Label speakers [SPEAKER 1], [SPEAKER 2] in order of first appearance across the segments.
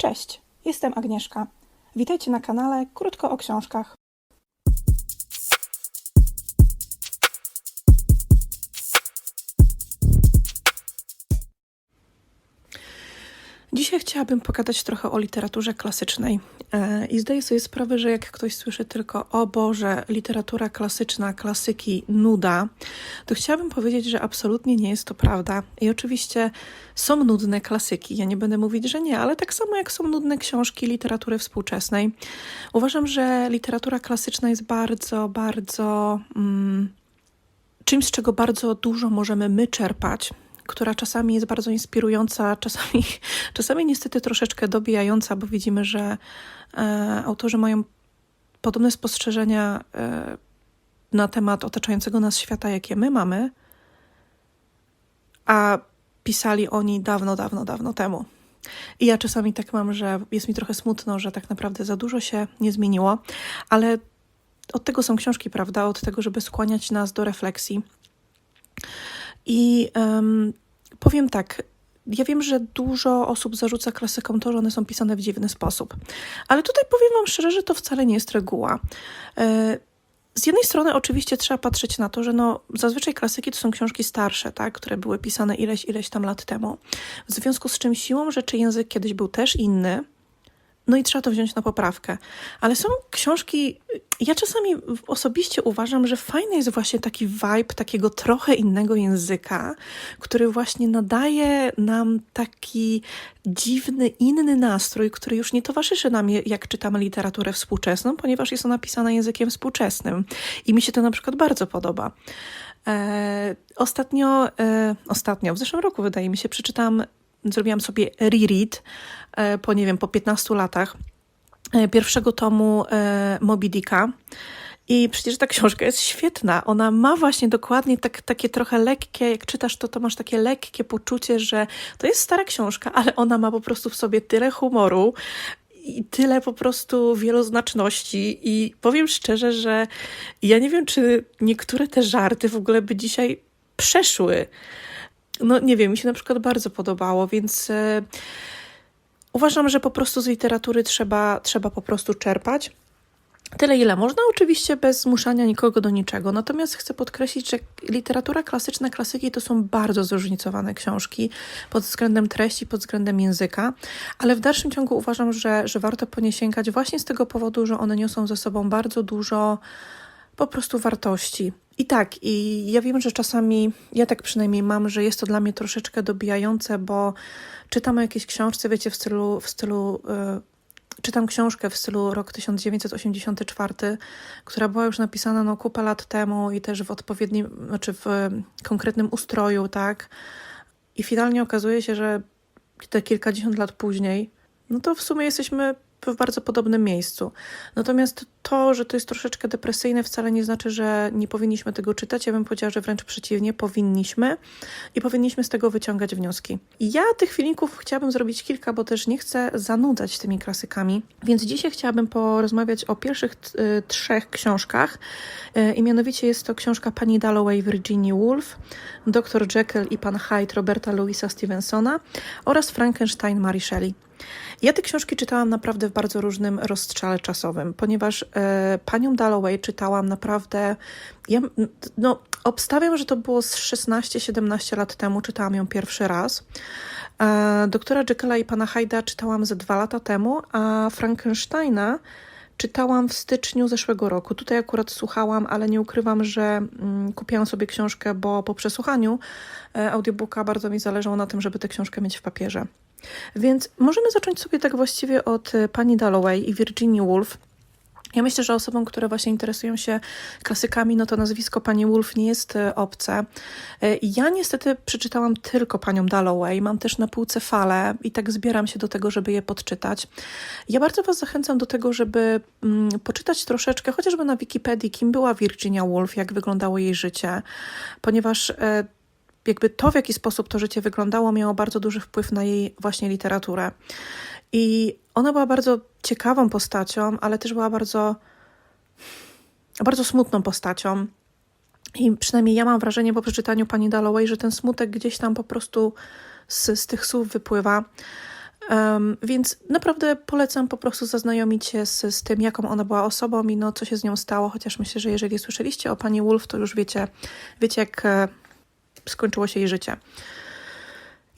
[SPEAKER 1] Cześć, jestem Agnieszka. Witajcie na kanale Krótko o książkach. Dzisiaj chciałabym pogadać trochę o literaturze klasycznej. E, I zdaję sobie sprawę, że jak ktoś słyszy tylko o Boże, literatura klasyczna, klasyki, nuda, to chciałabym powiedzieć, że absolutnie nie jest to prawda. I oczywiście są nudne klasyki. Ja nie będę mówić, że nie, ale tak samo jak są nudne książki literatury współczesnej. Uważam, że literatura klasyczna jest bardzo, bardzo. Mm, czymś, z czego bardzo dużo możemy my czerpać która czasami jest bardzo inspirująca, czasami, czasami niestety troszeczkę dobijająca, bo widzimy, że e, autorzy mają podobne spostrzeżenia e, na temat otaczającego nas świata, jakie my mamy, a pisali oni dawno, dawno, dawno temu. I ja czasami tak mam, że jest mi trochę smutno, że tak naprawdę za dużo się nie zmieniło, ale od tego są książki, prawda? Od tego, żeby skłaniać nas do refleksji. I um, powiem tak. Ja wiem, że dużo osób zarzuca klasykom to, że one są pisane w dziwny sposób, ale tutaj powiem Wam szczerze, że to wcale nie jest reguła. E, z jednej strony oczywiście trzeba patrzeć na to, że no, zazwyczaj klasyki to są książki starsze, tak, które były pisane ileś, ileś tam lat temu. W związku z czym siłą rzeczy język kiedyś był też inny, no i trzeba to wziąć na poprawkę. Ale są książki, ja czasami osobiście uważam, że fajny jest właśnie taki vibe takiego trochę innego języka, który właśnie nadaje nam taki dziwny, inny nastrój, który już nie towarzyszy nam, jak czytamy literaturę współczesną, ponieważ jest ona pisana językiem współczesnym. I mi się to na przykład bardzo podoba. E, ostatnio, e, ostatnio, w zeszłym roku wydaje mi się, przeczytałam zrobiłam sobie reread po, nie wiem, po 15 latach e, pierwszego tomu e, Moby Dicka. I przecież ta książka jest świetna. Ona ma właśnie dokładnie tak, takie trochę lekkie, jak czytasz to, to masz takie lekkie poczucie, że to jest stara książka, ale ona ma po prostu w sobie tyle humoru i tyle po prostu wieloznaczności. I powiem szczerze, że ja nie wiem, czy niektóre te żarty w ogóle by dzisiaj przeszły no nie wiem, mi się na przykład bardzo podobało, więc e, uważam, że po prostu z literatury trzeba, trzeba po prostu czerpać. Tyle, ile można, oczywiście bez zmuszania nikogo do niczego. Natomiast chcę podkreślić, że literatura klasyczna, klasyki to są bardzo zróżnicowane książki pod względem treści, pod względem języka, ale w dalszym ciągu uważam, że, że warto po nie sięgać właśnie z tego powodu, że one niosą ze sobą bardzo dużo po prostu wartości. I tak, i ja wiem, że czasami, ja tak przynajmniej mam, że jest to dla mnie troszeczkę dobijające, bo czytam o jakiejś książce, wiecie, w stylu, w stylu yy, czytam książkę w stylu rok 1984, która była już napisana no, kupę lat temu i też w odpowiednim, znaczy w konkretnym ustroju, tak? I finalnie okazuje się, że te kilkadziesiąt lat później, no to w sumie jesteśmy w bardzo podobnym miejscu. Natomiast to, że to jest troszeczkę depresyjne, wcale nie znaczy, że nie powinniśmy tego czytać. Ja bym powiedziała, że wręcz przeciwnie, powinniśmy i powinniśmy z tego wyciągać wnioski. Ja tych filmików chciałabym zrobić kilka, bo też nie chcę zanudzać tymi klasykami, więc dzisiaj chciałabym porozmawiać o pierwszych y, trzech książkach. Y, I mianowicie jest to książka pani Dalloway Virginia Woolf, Dr. Jekyll i pan Hyde Roberta Louisa Stevensona oraz Frankenstein Mary Shelley. Ja te książki czytałam naprawdę w bardzo różnym rozstrzale czasowym, ponieważ e, panią Dalloway czytałam naprawdę. Ja, no, obstawiam, że to było z 16-17 lat temu, czytałam ją pierwszy raz. E, doktora Jekylla i pana Hyda czytałam ze dwa lata temu, a Frankensteina czytałam w styczniu zeszłego roku. Tutaj akurat słuchałam, ale nie ukrywam, że mm, kupiłam sobie książkę, bo po przesłuchaniu e, audiobooka bardzo mi zależało na tym, żeby tę książkę mieć w papierze. Więc możemy zacząć sobie tak właściwie od e, pani Dalloway i Virginia Woolf. Ja myślę, że osobom, które właśnie interesują się klasykami, no to nazwisko pani Woolf nie jest e, obce. E, ja niestety przeczytałam tylko panią Dalloway, mam też na półce fale i tak zbieram się do tego, żeby je podczytać. Ja bardzo Was zachęcam do tego, żeby mm, poczytać troszeczkę, chociażby na Wikipedii, kim była Virginia Woolf, jak wyglądało jej życie, ponieważ jakby to, w jaki sposób to życie wyglądało, miało bardzo duży wpływ na jej właśnie literaturę. I ona była bardzo ciekawą postacią, ale też była bardzo, bardzo smutną postacią. I przynajmniej ja mam wrażenie po przeczytaniu pani Dalloway, że ten smutek gdzieś tam po prostu z, z tych słów wypływa. Um, więc naprawdę polecam po prostu zaznajomić się z, z tym, jaką ona była osobą i no, co się z nią stało, chociaż myślę, że jeżeli słyszeliście o pani Wolf, to już wiecie, wiecie jak e, skończyło się jej życie.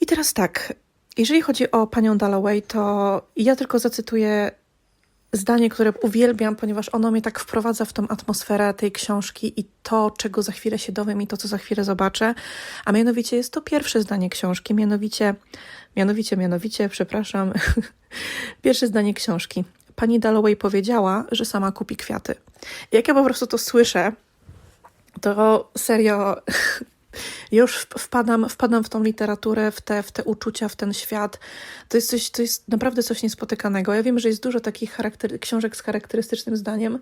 [SPEAKER 1] I teraz tak, jeżeli chodzi o panią Dalloway, to ja tylko zacytuję zdanie, które uwielbiam, ponieważ ono mnie tak wprowadza w tą atmosferę tej książki i to, czego za chwilę się dowiem i to, co za chwilę zobaczę. A mianowicie jest to pierwsze zdanie książki, mianowicie, mianowicie, mianowicie, przepraszam, pierwsze zdanie książki. Pani Dalloway powiedziała, że sama kupi kwiaty. Jak ja po prostu to słyszę, to serio już wpadam, wpadam w tą literaturę, w te, w te uczucia, w ten świat. To jest, coś, to jest naprawdę coś niespotykanego. Ja wiem, że jest dużo takich charakter- książek z charakterystycznym zdaniem,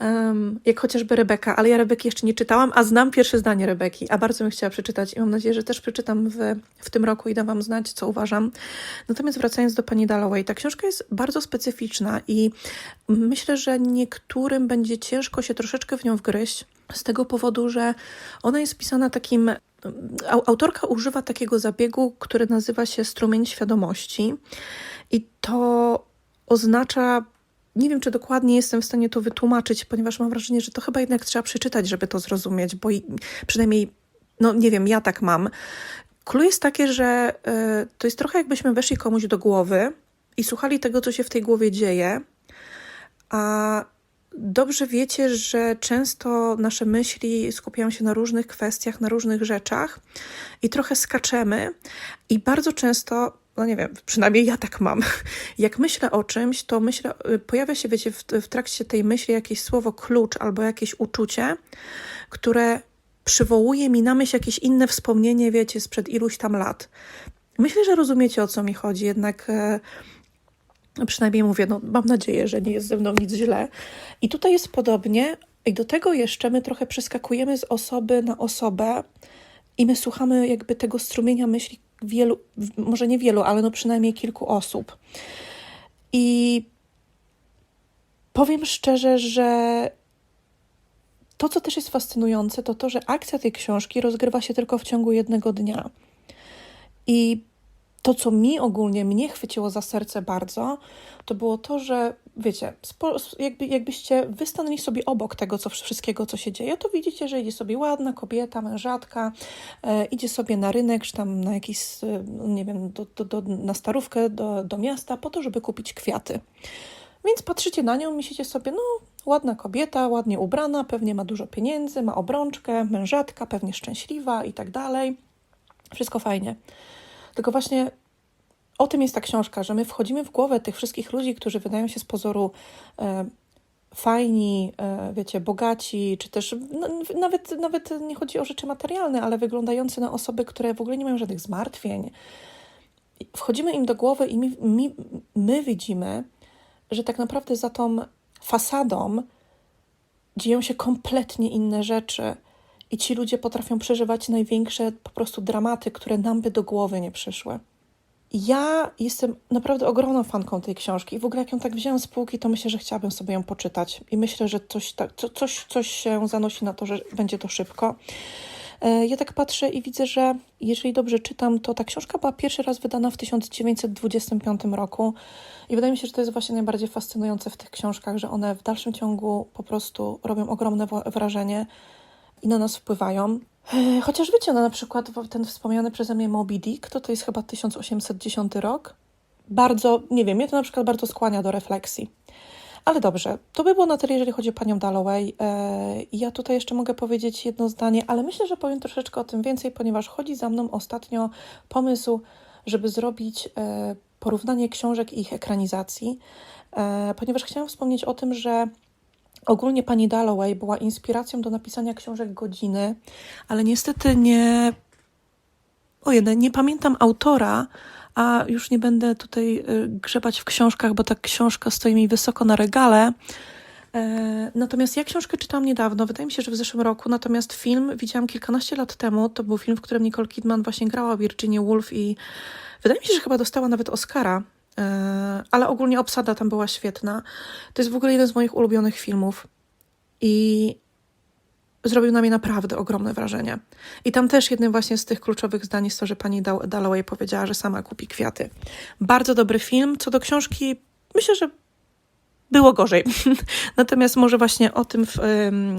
[SPEAKER 1] um, jak chociażby Rebeka, ale ja Rebeki jeszcze nie czytałam, a znam pierwsze zdanie Rebeki, a bardzo bym chciała przeczytać i mam nadzieję, że też przeczytam w, w tym roku i dam Wam znać, co uważam. Natomiast wracając do pani Dalloway, ta książka jest bardzo specyficzna i myślę, że niektórym będzie ciężko się troszeczkę w nią wgryźć, z tego powodu, że ona jest pisana takim. Autorka używa takiego zabiegu, który nazywa się strumień świadomości, i to oznacza. Nie wiem, czy dokładnie jestem w stanie to wytłumaczyć, ponieważ mam wrażenie, że to chyba jednak trzeba przeczytać, żeby to zrozumieć, bo przynajmniej, no nie wiem, ja tak mam. Clue jest takie, że y, to jest trochę jakbyśmy weszli komuś do głowy i słuchali tego, co się w tej głowie dzieje, a Dobrze wiecie, że często nasze myśli skupiają się na różnych kwestiach, na różnych rzeczach i trochę skaczemy, i bardzo często, no nie wiem, przynajmniej ja tak mam. Jak myślę o czymś, to myślę, pojawia się, wiecie, w, w trakcie tej myśli jakieś słowo klucz albo jakieś uczucie, które przywołuje mi na myśl jakieś inne wspomnienie, wiecie, sprzed iluś tam lat. Myślę, że rozumiecie o co mi chodzi, jednak e, przynajmniej mówię, no mam nadzieję, że nie jest ze mną nic źle. I tutaj jest podobnie, i do tego jeszcze my trochę przeskakujemy z osoby na osobę i my słuchamy jakby tego strumienia myśli wielu, może nie wielu, ale no przynajmniej kilku osób. I powiem szczerze, że to, co też jest fascynujące, to to, że akcja tej książki rozgrywa się tylko w ciągu jednego dnia. I to, co mi ogólnie, mnie chwyciło za serce bardzo, to było to, że wiecie, jakby, jakbyście wystanęli sobie obok tego co, wszystkiego, co się dzieje, to widzicie, że idzie sobie ładna kobieta, mężatka, e, idzie sobie na rynek, czy tam na jakiś, e, nie wiem, do, do, do, na starówkę do, do miasta po to, żeby kupić kwiaty. Więc patrzycie na nią, myślicie sobie, no ładna kobieta, ładnie ubrana, pewnie ma dużo pieniędzy, ma obrączkę, mężatka, pewnie szczęśliwa i tak dalej. Wszystko fajnie. Tylko właśnie o tym jest ta książka, że my wchodzimy w głowę tych wszystkich ludzi, którzy wydają się z pozoru e, fajni, e, wiecie, bogaci, czy też no, nawet, nawet nie chodzi o rzeczy materialne, ale wyglądające na osoby, które w ogóle nie mają żadnych zmartwień. Wchodzimy im do głowy i mi, mi, my widzimy, że tak naprawdę za tą fasadą dzieją się kompletnie inne rzeczy. I ci ludzie potrafią przeżywać największe po prostu dramaty, które nam by do głowy nie przyszły. Ja jestem naprawdę ogromną fanką tej książki i w ogóle jak ją tak wzięłam z półki, to myślę, że chciałabym sobie ją poczytać i myślę, że coś, tak, coś, coś się zanosi na to, że będzie to szybko. E, ja tak patrzę i widzę, że jeżeli dobrze czytam, to ta książka była pierwszy raz wydana w 1925 roku i wydaje mi się, że to jest właśnie najbardziej fascynujące w tych książkach, że one w dalszym ciągu po prostu robią ogromne wrażenie i na nas wpływają. E, chociaż wiecie, no na przykład ten wspomniany przeze mnie Moby Dick, to to jest chyba 1810 rok. Bardzo, nie wiem, mnie to na przykład bardzo skłania do refleksji. Ale dobrze, to by było na tyle, jeżeli chodzi o panią Dalloway. E, ja tutaj jeszcze mogę powiedzieć jedno zdanie, ale myślę, że powiem troszeczkę o tym więcej, ponieważ chodzi za mną ostatnio pomysł, żeby zrobić e, porównanie książek i ich ekranizacji, ponieważ chciałam wspomnieć o tym, że Ogólnie pani Dalloway była inspiracją do napisania książek godziny, ale niestety nie. O jeden, nie pamiętam autora, a już nie będę tutaj y, grzebać w książkach, bo ta książka stoi mi wysoko na regale. E, natomiast ja książkę czytałam niedawno, wydaje mi się, że w zeszłym roku, natomiast film widziałam kilkanaście lat temu. To był film, w którym Nicole Kidman właśnie grała Virginia Woolf i wydaje mi się, że chyba dostała nawet Oscara ale ogólnie obsada tam była świetna. To jest w ogóle jeden z moich ulubionych filmów. I zrobił na mnie naprawdę ogromne wrażenie. I tam też jednym właśnie z tych kluczowych zdań jest to, że pani Dal- Dalloway powiedziała, że sama kupi kwiaty. Bardzo dobry film. Co do książki, myślę, że było gorzej. Natomiast może właśnie o tym w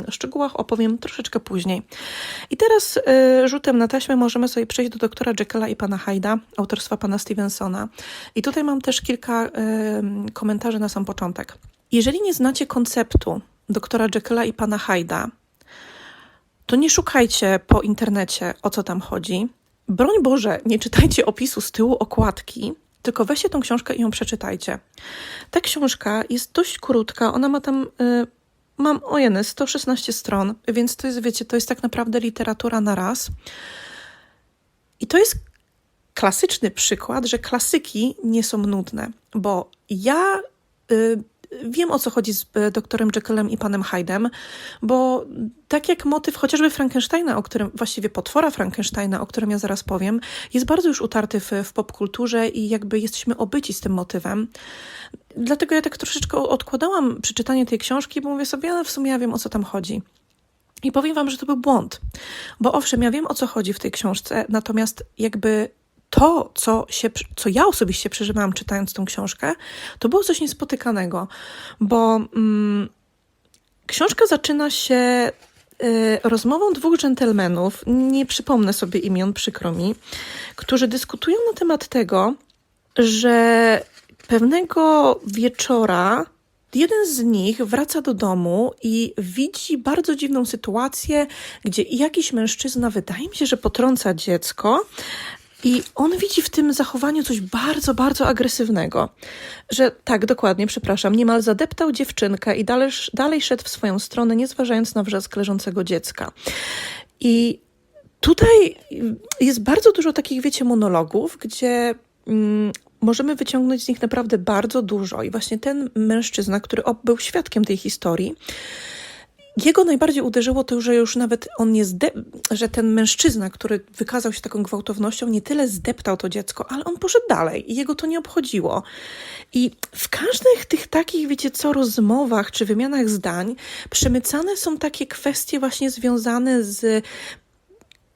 [SPEAKER 1] szczegółach opowiem troszeczkę później. I teraz y, rzutem na taśmę możemy sobie przejść do doktora Jekylla i pana Hyda, autorstwa pana Stevensona. I tutaj mam też kilka ym, komentarzy na sam początek. Jeżeli nie znacie konceptu doktora Jekylla i pana Hyda, to nie szukajcie po internecie, o co tam chodzi. Broń Boże, nie czytajcie opisu z tyłu okładki, tylko weźcie tą książkę i ją przeczytajcie. Ta książka jest dość krótka, ona ma tam, y, mam, ojeny, 116 stron, więc to jest, wiecie, to jest tak naprawdę literatura na raz. I to jest klasyczny przykład, że klasyki nie są nudne, bo ja y, wiem o co chodzi z y, doktorem Jekyllem i panem Hyde'em, bo tak jak motyw chociażby Frankensteina, o którym właściwie potwora Frankensteina, o którym ja zaraz powiem, jest bardzo już utarty w, w popkulturze i jakby jesteśmy obyci z tym motywem. Dlatego ja tak troszeczkę odkładałam przeczytanie tej książki, bo mówię sobie, ale w sumie ja wiem o co tam chodzi. I powiem wam, że to był błąd, bo owszem, ja wiem o co chodzi w tej książce, natomiast jakby to, co, się, co ja osobiście przeżywałam czytając tą książkę, to było coś niespotykanego, bo mm, książka zaczyna się y, rozmową dwóch dżentelmenów, nie przypomnę sobie imion, przykro mi, którzy dyskutują na temat tego, że pewnego wieczora jeden z nich wraca do domu i widzi bardzo dziwną sytuację, gdzie jakiś mężczyzna, wydaje mi się, że potrąca dziecko, i on widzi w tym zachowaniu coś bardzo, bardzo agresywnego. Że tak, dokładnie, przepraszam, niemal zadeptał dziewczynkę i dalej, dalej szedł w swoją stronę, nie zważając na wrzask leżącego dziecka. I tutaj jest bardzo dużo takich, wiecie, monologów, gdzie mm, możemy wyciągnąć z nich naprawdę bardzo dużo. I właśnie ten mężczyzna, który był świadkiem tej historii, jego najbardziej uderzyło to, że już nawet on nie że ten mężczyzna, który wykazał się taką gwałtownością, nie tyle zdeptał to dziecko, ale on poszedł dalej i jego to nie obchodziło. I w każdych tych takich, wiecie co, rozmowach czy wymianach zdań przemycane są takie kwestie właśnie związane z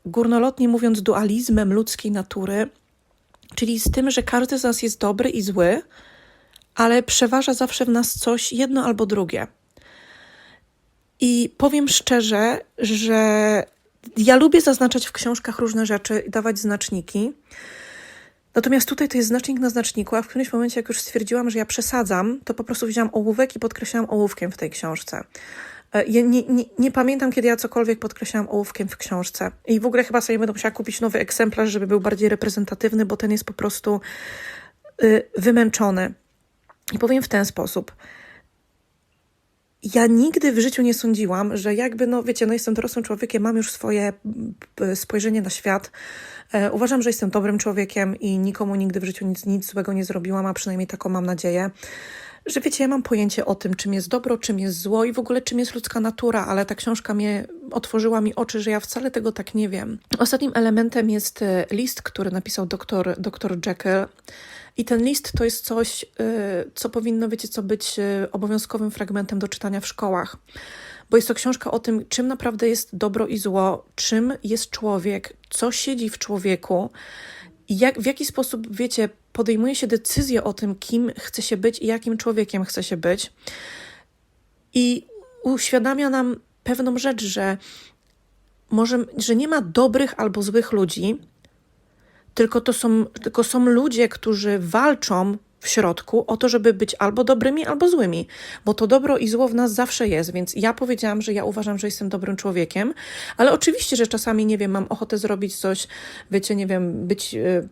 [SPEAKER 1] górnolotnie mówiąc dualizmem ludzkiej natury, czyli z tym, że każdy z nas jest dobry i zły, ale przeważa zawsze w nas coś, jedno albo drugie. I powiem szczerze, że ja lubię zaznaczać w książkach różne rzeczy i dawać znaczniki. Natomiast tutaj to jest znacznik na znaczniku, a w którymś momencie, jak już stwierdziłam, że ja przesadzam, to po prostu wziąłam ołówek i podkreślałam ołówkiem w tej książce. E, ja nie, nie, nie, pamiętam, kiedy ja cokolwiek podkreślałam ołówkiem w książce. I w ogóle chyba sobie będę musiała kupić nowy egzemplarz, żeby był bardziej reprezentatywny, bo ten jest po prostu y, wymęczony. I powiem w ten sposób ja nigdy w życiu nie sądziłam, że jakby, no wiecie, no jestem dorosłym człowiekiem, mam już swoje spojrzenie na świat. E, uważam, że jestem dobrym człowiekiem i nikomu nigdy w życiu nic, nic złego nie zrobiłam, a przynajmniej taką mam nadzieję. Że wiecie, ja mam pojęcie o tym, czym jest dobro, czym jest zło i w ogóle czym jest ludzka natura, ale ta książka mnie otworzyła mi oczy, że ja wcale tego tak nie wiem. Ostatnim elementem jest e, list, który napisał doktor, doktor Jekyll. I ten list to jest coś, y, co powinno, wiecie, co być y, obowiązkowym fragmentem do czytania w szkołach. Bo jest to książka o tym, czym naprawdę jest dobro i zło, czym jest człowiek, co siedzi w człowieku, i jak, w jaki sposób, wiecie, podejmuje się decyzję o tym, kim chce się być i jakim człowiekiem chce się być. I uświadamia nam pewną rzecz, że może, że nie ma dobrych albo złych ludzi, tylko to są, tylko są ludzie, którzy walczą w środku o to, żeby być albo dobrymi, albo złymi, bo to dobro i zło w nas zawsze jest, więc ja powiedziałam, że ja uważam, że jestem dobrym człowiekiem, ale oczywiście, że czasami, nie wiem, mam ochotę zrobić coś, wiecie, nie wiem, być e,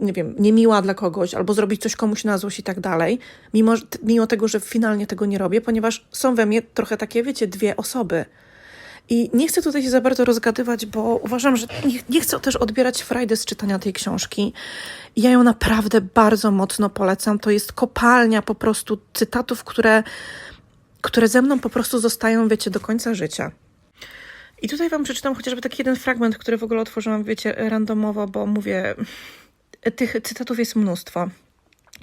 [SPEAKER 1] nie wiem, niemiła dla kogoś, albo zrobić coś komuś na złość i tak dalej, mimo, mimo tego, że finalnie tego nie robię, ponieważ są we mnie trochę takie, wiecie, dwie osoby. I nie chcę tutaj się za bardzo rozgadywać, bo uważam, że nie, nie chcę też odbierać frajdy z czytania tej książki. Ja ją naprawdę bardzo mocno polecam. To jest kopalnia po prostu cytatów, które, które ze mną po prostu zostają, wiecie, do końca życia. I tutaj Wam przeczytam chociażby taki jeden fragment, który w ogóle otworzyłam, wiecie, randomowo, bo mówię, tych cytatów jest mnóstwo.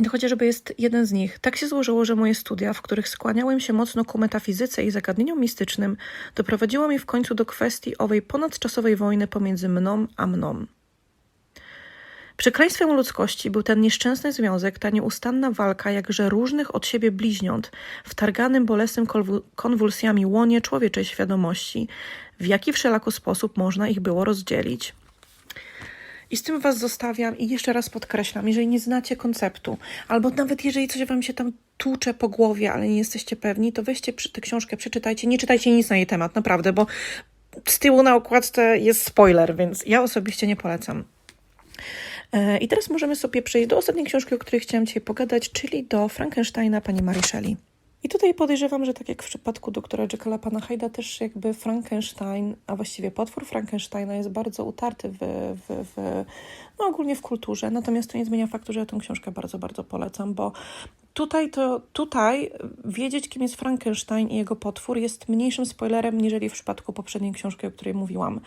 [SPEAKER 1] To chociażby jest jeden z nich. Tak się złożyło, że moje studia, w których skłaniałem się mocno ku metafizyce i zagadnieniom mistycznym, doprowadziło mnie w końcu do kwestii owej ponadczasowej wojny pomiędzy mną a mną. Przekleństwem ludzkości był ten nieszczęsny związek, ta nieustanna walka jakże różnych od siebie bliźniąt, wtarganym bolesnym konwulsjami łonie człowieczej świadomości, w jaki wszelako sposób można ich było rozdzielić. I z tym Was zostawiam i jeszcze raz podkreślam, jeżeli nie znacie konceptu, albo nawet jeżeli coś Wam się tam tłucze po głowie, ale nie jesteście pewni, to weźcie tę książkę, przeczytajcie, nie czytajcie nic na jej temat, naprawdę, bo z tyłu na okładce jest spoiler, więc ja osobiście nie polecam. E, I teraz możemy sobie przejść do ostatniej książki, o której chciałam dzisiaj pogadać, czyli do Frankensteina pani Mary Shelley. I tutaj podejrzewam, że tak jak w przypadku doktora Jekylla Pana Hyda, też jakby Frankenstein, a właściwie potwór Frankensteina jest bardzo utarty w, w, w, no ogólnie w kulturze. Natomiast to nie zmienia faktu, że ja tę książkę bardzo, bardzo polecam, bo tutaj, to, tutaj wiedzieć, kim jest Frankenstein i jego potwór jest mniejszym spoilerem, niżeli w przypadku poprzedniej książki, o której mówiłam.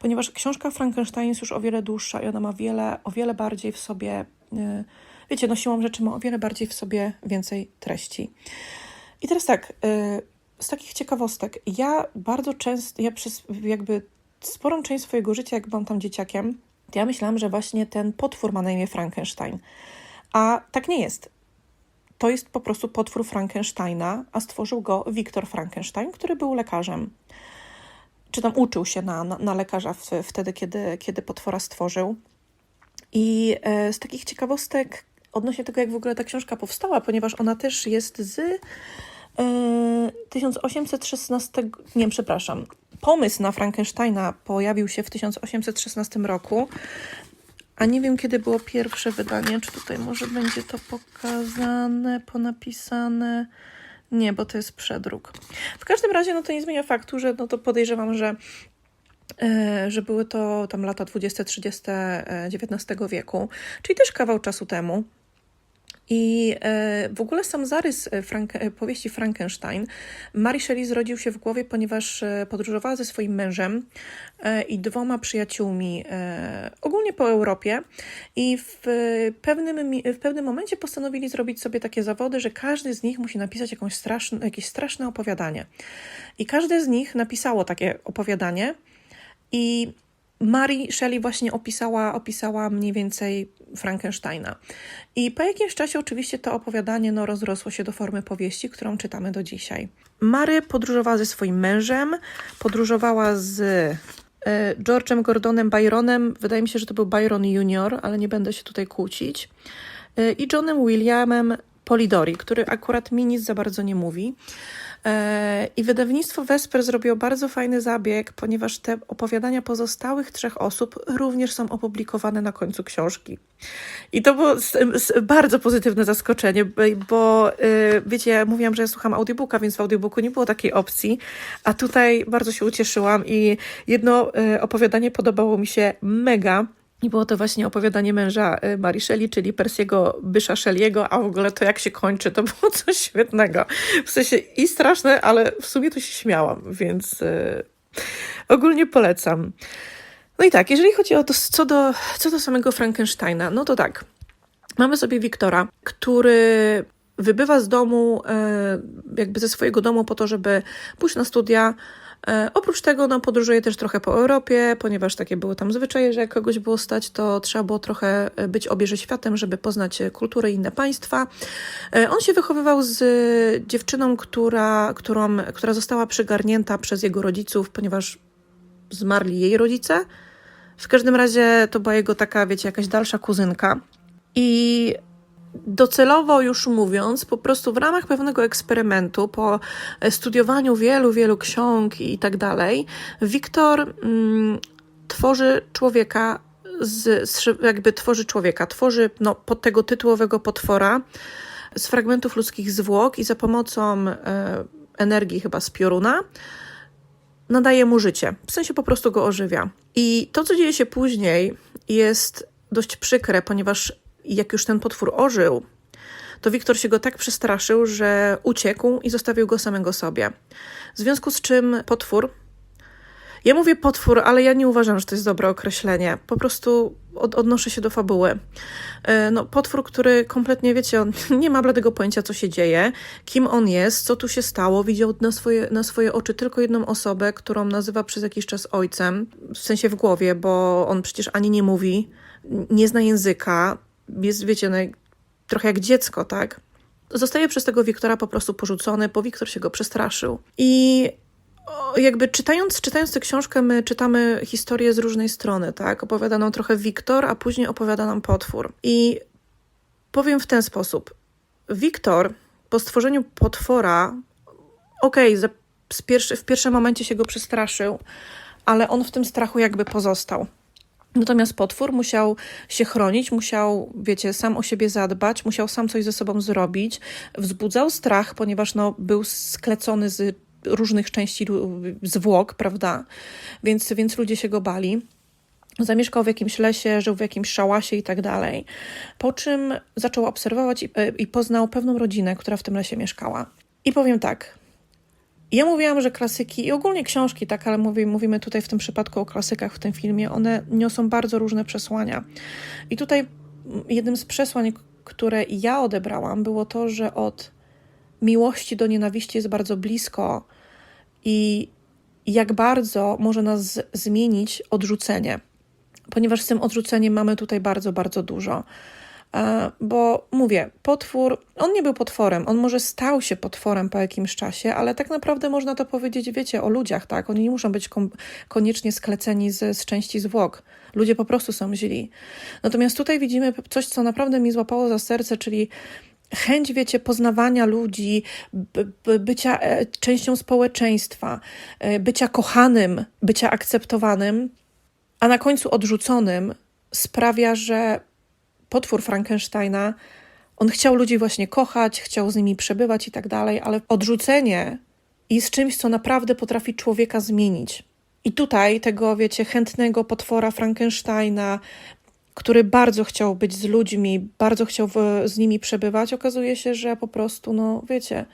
[SPEAKER 1] Ponieważ książka Frankenstein jest już o wiele dłuższa i ona ma wiele, o wiele bardziej w sobie, y, wiecie, no siłą rzeczy ma o wiele bardziej w sobie więcej treści. I teraz tak, y, z takich ciekawostek, ja bardzo często, ja przez jakby sporą część swojego życia, jak byłam tam dzieciakiem, ja myślałam, że właśnie ten potwór ma na imię Frankenstein. A tak nie jest. To jest po prostu potwór Frankensteina, a stworzył go Viktor Frankenstein, który był lekarzem. Czy tam uczył się na, na, na lekarza w, wtedy, kiedy, kiedy potwora stworzył. I e, z takich ciekawostek odnośnie tego, jak w ogóle ta książka powstała, ponieważ ona też jest z e, 1816, nie, przepraszam, pomysł na Frankensteina pojawił się w 1816 roku, a nie wiem, kiedy było pierwsze wydanie. Czy tutaj może będzie to pokazane, ponapisane? Nie, bo to jest przedruk. W każdym razie, no to nie zmienia faktu, że no to podejrzewam, że e, że były to tam lata 20-30 XIX wieku, czyli też kawał czasu temu. I e, w ogóle sam zarys e, Frank e, powieści Frankenstein Mary Shelley zrodził się w głowie, ponieważ podróżowała ze swoim mężem i dwoma przyjaciółmi ogólnie po Europie i w pewnym, w pewnym momencie postanowili zrobić sobie takie zawody, że każdy z nich musi napisać jakąś straszne, jakieś straszne opowiadanie. I każde z nich napisało takie opowiadanie i Mary Shelley właśnie opisała, opisała mniej więcej Frankensteina. I po jakimś czasie oczywiście to opowiadanie no, rozrosło się do formy powieści, którą czytamy do dzisiaj. Mary podróżowała ze swoim mężem, podróżowała z e, George'em Gordonem Byronem, wydaje mi się, że to był Byron Junior, ale nie będę się tutaj kłócić, e, i Johnem Williamem Polidori, który akurat mi nic za bardzo nie mówi. E, I wydawnictwo Vesper zrobiło bardzo fajny zabieg, ponieważ te opowiadania pozostałych trzech osób również są opublikowane na końcu książki. I to było bardzo pozytywne zaskoczenie, bo y, wiecie, ja mówiłam, że ja słucham audiobooka, więc w audiobooku nie było takiej opcji, a tutaj bardzo się ucieszyłam i jedno y, opowiadanie podobało mi się mega. I było to właśnie opowiadanie męża y, Mary Shelley, czyli Persiego Bysza Shelley'ego, a w ogóle to jak się kończy, to było coś świetnego. W sensie i straszne, ale w sumie to się śmiałam, więc yy, ogólnie polecam. No i tak, jeżeli chodzi o to, co do, co do samego Frankensteina, no to tak. Mamy sobie Wiktora, który wybywa z domu, yy, jakby ze swojego domu po to, żeby pójść na studia, oprócz tego no, podróżuję też trochę po Europie, ponieważ takie były tam zwyczaje, że jak kogoś było stać, to trzeba było trochę e, być obieży światem, żeby poznać kulturę i inne państwa. E, on się wychowywał z dziewczyną, która, którą, która została przygarnięta przez jego rodziców, ponieważ zmarli jej rodzice. W każdym razie to była jego taka, wiecie, jakaś dalsza kuzynka. I docelowo już mówiąc, po prostu w ramach pewnego eksperymentu, po studiowaniu wielu, wielu ksiąg i tak dalej, Wiktor mm, tworzy człowieka, z, z, jakby tworzy człowieka, tworzy no, pod tego tytułowego potwora z fragmentów ludzkich zwłok i za pomocą e, energii chyba z pioruna nadaje mu życie. W sensie po prostu go ożywia. I to, co dzieje się później, jest dość przykre, ponieważ jak już ten potwór ożył, to Wiktor się go tak przestraszył, że uciekł i zostawił go samego sobie. W związku z czym potwór Ja mówię potwór, ale ja nie uważam, że to jest dobre określenie. Po prostu od, odnoszę się do fabuły. E, no, potwór, który kompletnie, wiecie, on nie ma bladego pojęcia, co się dzieje, kim on jest, co tu się stało. Widział na swoje, na swoje oczy tylko jedną osobę, którą nazywa przez jakiś czas ojcem, w sensie w głowie, bo on przecież ani nie mówi, nie zna języka, jest, wiecie, no, trochę jak dziecko, tak? Zostaje przez tego Wiktora po prostu porzucony, bo Wiktor się go przestraszył. I jakby czytając, czytając tę książkę, my czytamy historię z różnej strony, tak? Opowiada nam trochę Wiktor, a później opowiada nam potwór. I powiem w ten sposób. Wiktor po stworzeniu potwora, okej, okay, w pierwszym momencie się go przestraszył, ale on w tym strachu jakby pozostał. Natomiast potwór musiał się chronić, musiał, wiecie, sam o siebie zadbać, musiał sam coś ze sobą zrobić. Wzbudzał strach, ponieważ no, był sklecony z różnych części zwłok, prawda? Więc, więc ludzie się go bali. Zamieszkał w jakimś lesie, żył w jakimś szałasie i tak dalej. Po czym zaczął obserwować i, i poznał pewną rodzinę, która w tym lesie mieszkała. I powiem tak, ja mówiłam, że klasyki i ogólnie książki, tak, ale mówi, mówimy tutaj w tym przypadku o klasykach w tym filmie, one niosą bardzo różne przesłania. I tutaj jednym z przesłań, które ja odebrałam, było to, że od miłości do nienawiści jest bardzo blisko i jak bardzo może nas zmienić odrzucenie, ponieważ z tym odrzuceniem mamy tutaj bardzo, bardzo dużo. E, bo mówię, potwór, on nie był potworem, on może stał się potworem po jakimś czasie, ale tak naprawdę można to powiedzieć, wiecie, o ludziach, tak? Oni nie muszą być koniecznie skleceni z, z części zwłok. Ludzie po prostu są źli. Natomiast tutaj widzimy coś, co naprawdę mi złapało za serce, czyli chęć, wiecie, poznawania ludzi, by, bycia e, częścią społeczeństwa, e, bycia kochanym, bycia akceptowanym, a na końcu odrzuconym sprawia, że potwór Frankensteina, on chciał ludzi właśnie kochać, chciał z nimi przebywać i tak dalej, ale odrzucenie jest czymś, co naprawdę potrafi człowieka zmienić. I tutaj tego, wiecie, chętnego potwora Frankensteina, który bardzo chciał być z ludźmi, bardzo chciał z nimi przebywać, okazuje się, że po prostu, no wiecie,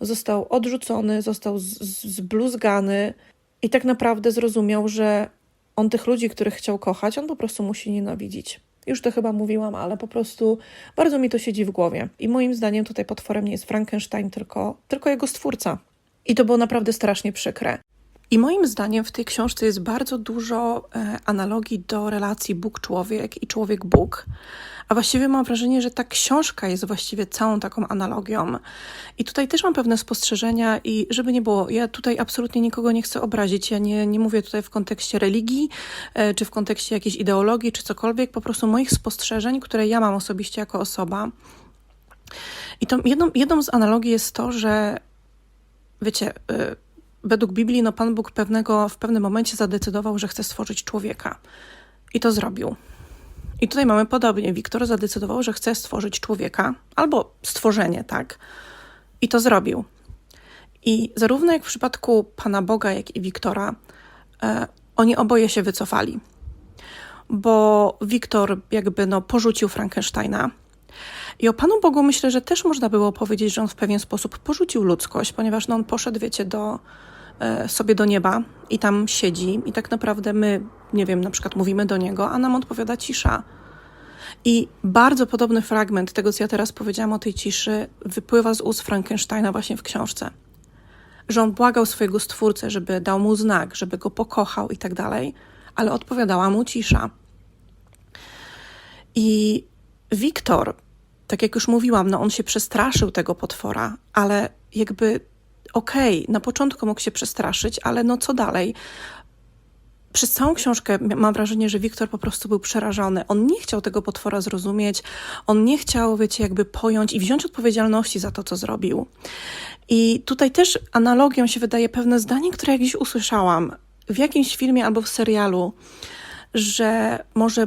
[SPEAKER 1] został odrzucony, został zbluzgany i tak naprawdę zrozumiał, że on tych ludzi, których chciał kochać, on po prostu musi nienawidzić. Już to chyba mówiłam, ale po prostu bardzo mi to siedzi w głowie. I moim zdaniem tutaj potworem nie jest Frankenstein, tylko, tylko jego stwórca. I to było naprawdę strasznie przykre. I moim zdaniem w tej książce jest bardzo dużo e, analogii do relacji Bóg-człowiek i człowiek-Bóg. A właściwie mam wrażenie, że ta książka jest właściwie całą taką analogią. I tutaj też mam pewne spostrzeżenia, i żeby nie było, ja tutaj absolutnie nikogo nie chcę obrazić. Ja nie, nie mówię tutaj w kontekście religii, e, czy w kontekście jakiejś ideologii, czy cokolwiek, po prostu moich spostrzeżeń, które ja mam osobiście jako osoba. I to jedną, jedną z analogii jest to, że wiecie, e, według Biblii, no Pan Bóg pewnego, w pewnym momencie zadecydował, że chce stworzyć człowieka. I to zrobił. I tutaj mamy podobnie. Wiktor zadecydował, że chce stworzyć człowieka, albo stworzenie, tak. I to zrobił. I zarówno jak w przypadku Pana Boga, jak i Wiktora, e, oni oboje się wycofali. Bo Wiktor jakby no, porzucił Frankensteina. I o Panu Bogu myślę, że też można było powiedzieć, że on w pewien sposób porzucił ludzkość, ponieważ no, on poszedł, wiecie, do, sobie do nieba i tam siedzi, i tak naprawdę my, nie wiem, na przykład mówimy do niego, a nam odpowiada cisza. I bardzo podobny fragment tego, co ja teraz powiedziałam o tej ciszy, wypływa z ust Frankensteina właśnie w książce. Że on błagał swojego stwórcę, żeby dał mu znak, żeby go pokochał i tak dalej, ale odpowiadała mu cisza. I Wiktor, tak jak już mówiłam, no on się przestraszył tego potwora, ale jakby okej, okay, na początku mógł się przestraszyć, ale no co dalej? Przez całą książkę mam wrażenie, że Wiktor po prostu był przerażony. On nie chciał tego potwora zrozumieć, on nie chciał, wiecie, jakby pojąć i wziąć odpowiedzialności za to, co zrobił. I tutaj też analogią się wydaje pewne zdanie, które jakiś usłyszałam w jakimś filmie albo w serialu, że może,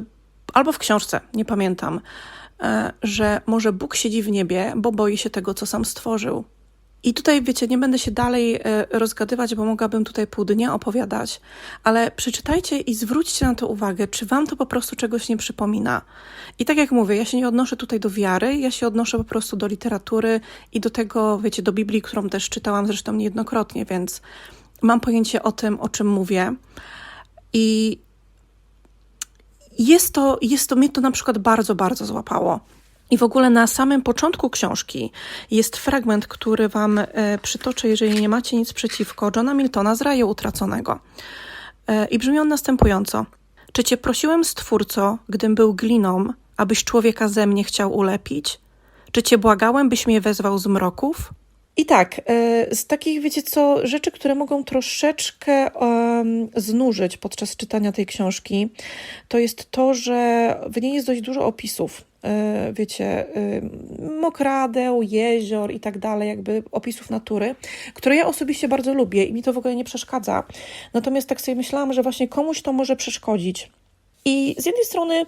[SPEAKER 1] albo w książce, nie pamiętam, e, że może Bóg siedzi w niebie, bo boi się tego, co sam stworzył. I tutaj, wiecie, nie będę się dalej e, rozgadywać, bo mogłabym tutaj pół dnia opowiadać, ale przeczytajcie i zwróćcie na to uwagę, czy wam to po prostu czegoś nie przypomina. I tak jak mówię, ja się nie odnoszę tutaj do wiary, ja się odnoszę po prostu do literatury i do tego, wiecie, do Biblii, którą też czytałam zresztą niejednokrotnie, więc mam pojęcie o tym, o czym mówię. I jest to, jest to, mnie to na przykład bardzo, bardzo złapało. I w ogóle na samym początku książki jest fragment, który Wam e, przytoczę, jeżeli nie macie nic przeciwko, Johna Miltona z Raju Utraconego. E, I brzmi on następująco. Czy Cię prosiłem, Stwórco, gdym był gliną, abyś człowieka ze mnie chciał ulepić? Czy Cię błagałem, byś mnie wezwał z mroków? I tak, e, z takich, wiecie co, rzeczy, które mogą troszeczkę um, znużyć podczas czytania tej książki, to jest to, że w niej jest dość dużo opisów. E, wiecie, mokradeł, jezior i tak dalej, jakby opisów natury, które ja osobiście bardzo lubię i mi to w ogóle nie przeszkadza. Natomiast tak sobie myślałam, że właśnie komuś to może przeszkodzić. I z jednej strony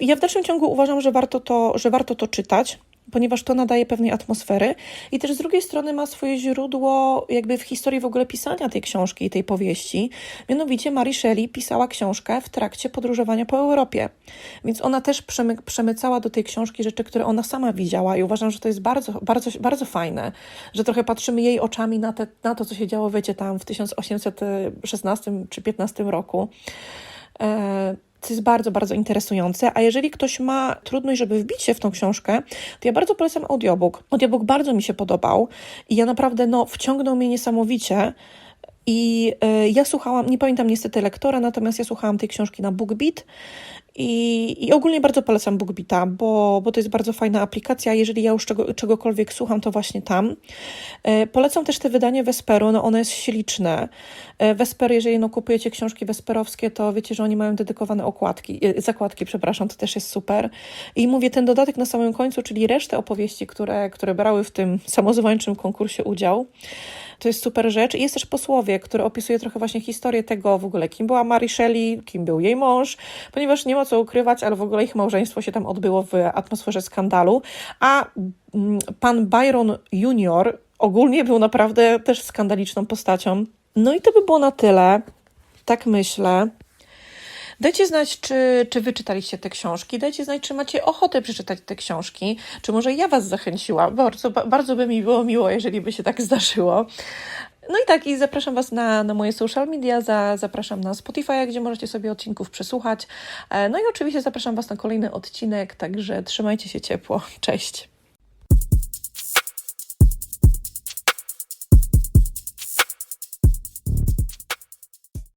[SPEAKER 1] ja w dalszym ciągu uważam, że warto to, że warto to czytać, ponieważ to nadaje pewnej atmosfery i też z drugiej strony ma swoje źródło jakby w historii w ogóle pisania tej książki i tej powieści. Mianowicie Mary Shelley pisała książkę w trakcie podróżowania po Europie, więc ona też przemy przemycała do tej książki rzeczy, które ona sama widziała i uważam, że to jest bardzo, bardzo, bardzo fajne, że trochę patrzymy jej oczami na, te, na to, co się działo, wiecie, tam w 1816 czy 15 roku. E to jest bardzo, bardzo interesujące. A jeżeli ktoś ma trudność, żeby wbić się w tą książkę, to ja bardzo polecam audiobook. Audiobook bardzo mi się podobał i ja naprawdę, no, wciągnął mnie niesamowicie. I y, ja słuchałam, nie pamiętam niestety lektora, natomiast ja słuchałam tej książki na BookBeat i, I ogólnie bardzo polecam BookBeata, bo, bo to jest bardzo fajna aplikacja. Jeżeli ja już czego, czegokolwiek słucham, to właśnie tam. E, polecam też te wydanie Vesperu, no one jest śliczne. E, jeżeli no, kupujecie książki wesperowskie, to wiecie, że oni mają dedykowane okładki, e, zakładki, przepraszam, to też jest super. I mówię, ten dodatek na samym końcu, czyli resztę opowieści, które, które brały w tym samozwańczym konkursie udział, to jest super rzecz. I jest też posłowie, który opisuje trochę właśnie historię tego w ogóle, kim była Mary Shelley, kim był jej mąż, ponieważ nie ma co ukrywać, ale w ogóle ich małżeństwo się tam odbyło w atmosferze skandalu. A mm, pan Byron Junior ogólnie był naprawdę też skandaliczną postacią. No i to by było na tyle. Tak myślę. Dajcie znać, czy, czy wy czytaliście te książki. Dajcie znać, czy macie ochotę przeczytać te książki. Czy może ja was zachęciłam. Bardzo, bardzo by mi było miło, jeżeli by się tak zdarzyło. No i tak, i zapraszam Was na, na moje social media, za, zapraszam na Spotify, gdzie możecie sobie odcinków przesłuchać. E, no i oczywiście zapraszam Was na kolejny odcinek, także trzymajcie się ciepło. Cześć!